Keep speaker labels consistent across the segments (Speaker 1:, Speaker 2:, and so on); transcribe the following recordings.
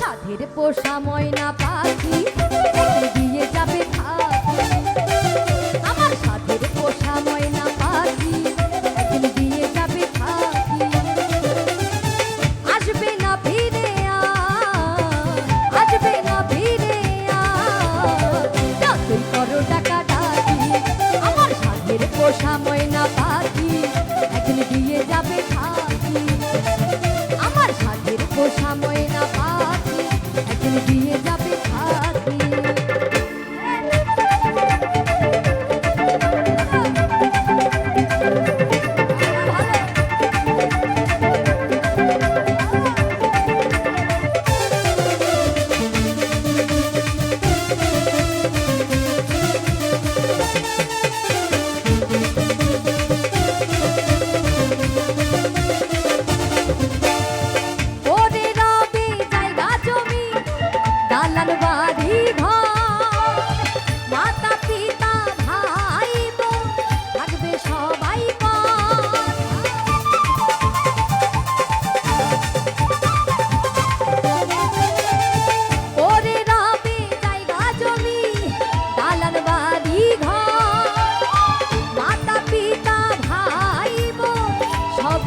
Speaker 1: সাধের পোষা ময়না পাখি দিয়ে যাবে আমার সাধের পোষা ময়না পাখি একদিন দিয়ে যাবে পাখি আসবে না ফিরে আসবে না ফিরে ডাকুই করো টাকা ডাকি, আমার সাধের পোষা ময়না পাখি একদিন দিয়ে যাবে পাখি আমার সাধের পোষা be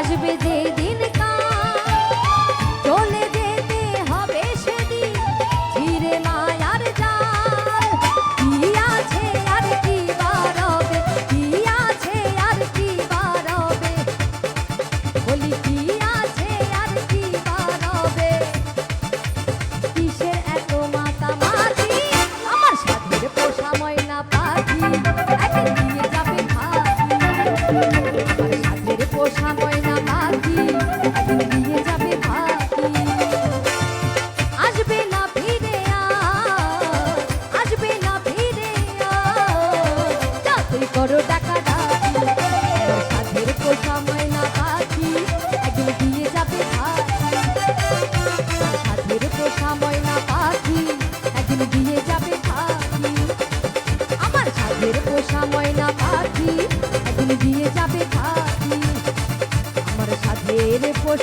Speaker 1: আসবে যেদিন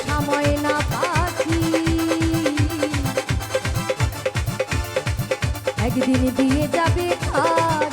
Speaker 1: সময় না পাখি। একদিন দিয়ে যাবে খা